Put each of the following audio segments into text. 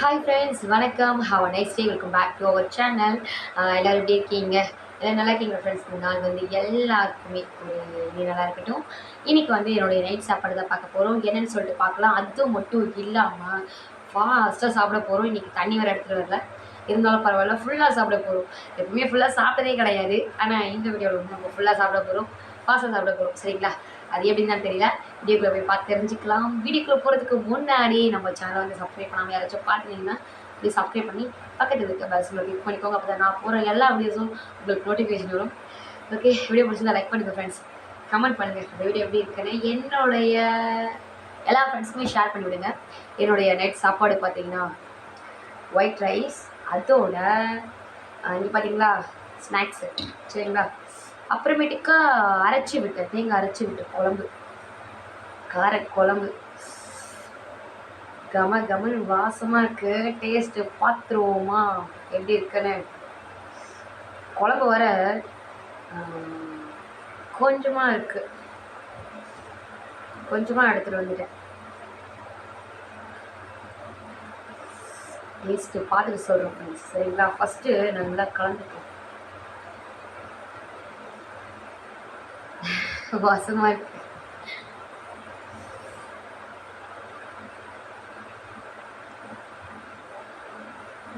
Hi friends வணக்கம். Have a nice day welcome back to our channel எல்லோரும் எப்படி இருக்கீங்க? எல்லாம் நல்லா இருக்கீங்க ஃப்ரெண்ட்ஸ் இந்த நாள் வந்து எல்லாருக்குமே ஒரு நல்லா இருக்கட்டும். இன்றைக்கி வந்து என்னுடைய நைட் சாப்பாடு தான் பார்க்க போகிறோம் என்னென்னு சொல்லிட்டு பார்க்கலாம். அது மட்டும் இல்லாமல் ஃபாஸ்ட்டாக சாப்பிட போகிறோம் இன்றைக்கி தண்ணி வர இடத்துல வரல. இருந்தாலும் பரவாயில்ல ஃபுல்லாக சாப்பிட போகிறோம் எப்பவுமே ஃபுல்லாக சாப்பிட்டதே கிடையாது. ஆனால் இந்த வீடியோவில் வந்து நம்ம ஃபுல்லாக சாப்பிட போகிறோம் ஃபாஸ்ட்டாக சாப்பிட போகிறோம் சரிங்களா? அது எப்படின்னு தான் தெரியல. வீடியோக்குள்ளே போய் பார்த்து தெரிஞ்சுக்கலாம். வீடியோக்குள்ளே போகிறதுக்கு முன்னாடி நம்ம சேனலை வந்து சப்ஸ்கிரைப் பண்ணாமல் யாராச்சும் பார்த்துனீங்கன்னா இப்படி சப்ஸ்கிரைப் பண்ணி பக்கத்தில் இருக்க பெல்ஸில் கிளிக் பண்ணிக்கோங்க. அப்போ தான் நான் போகிற எல்லா வீடியோஸும் உங்களுக்கு நோட்டிஃபிகேஷன் வரும். ஓகே வீடியோ பிடிச்சிருந்தா லைக் பண்ணுங்கள் ஃப்ரெண்ட்ஸ் கமெண்ட் பண்ணுங்கள் இந்த வீடியோ எப்படி இருக்குன்னு என்னுடைய எல்லா ஃப்ரெண்ட்ஸுக்குமே ஷேர் பண்ணி விடுங்க. என்னுடைய நைட் சாப்பாடு பார்த்தீங்கன்னா ஒயிட் ரைஸ் அதோட இங்கே பார்த்தீங்களா ஸ்நாக்ஸு சரிங்களா? அப்புறமேட்டுக்கா அரைச்சி விட்டேன் தேங்காய் அரைச்சி விட்டேன் குழம்பு. கார குழம்பு. கம கமன் வாசமாக இருக்குது டேஸ்ட்டு பார்த்துருவோமா எப்படி இருக்குன்னு. குழம்பு வர கொஞ்சமாக இருக்குது கொஞ்சமாக எடுத்துகிட்டு வந்துட்டேன். டேஸ்ட்டு பார்த்துட்டு சொல்கிறோம் ஃப்ரெண்ட்ஸ் சரிங்களா? ஃபஸ்ட்டு நல்லா கலந்துட்டோம் வாசமாக இருக்கு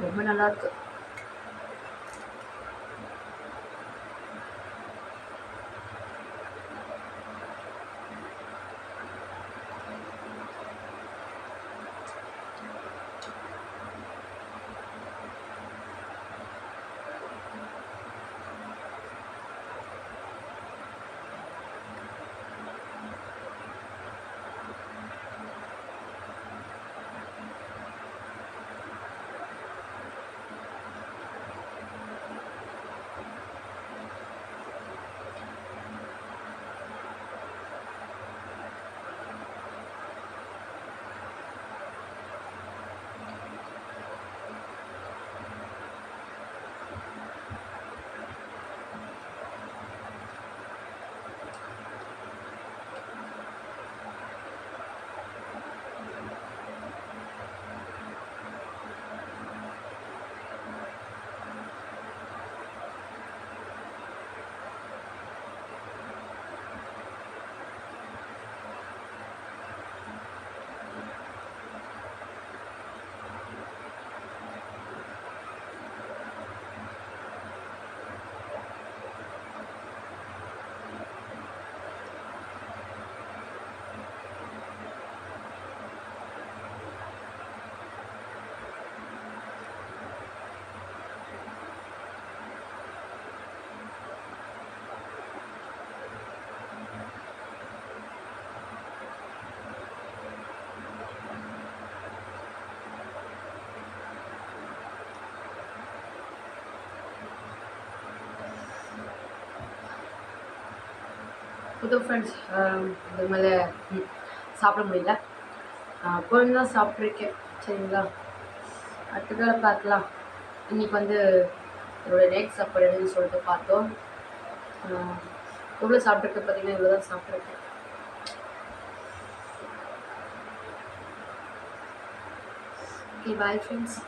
ரொம்ப நல்லா இருக்கு. புது ஃப்ரெண்ட்ஸ் இது மேலே சாப்பிட முடியல. கொஞ்சம் தான் சாப்பிட்ருக்கேன் சரிங்களா? அடுத்த பார்க்கலாம். இன்றைக்கி வந்து என்னோடய நைட் சாப்பாடு என்னன்னு சொல்லிட்டு பார்த்தோம். எவ்வளோ சாப்பிட்ருக்கு பார்த்தீங்கன்னா இவ்வளோ தான் சாப்பிட்ருக்கேன் ஓகே பாய் ஃப்ரெண்ட்ஸ்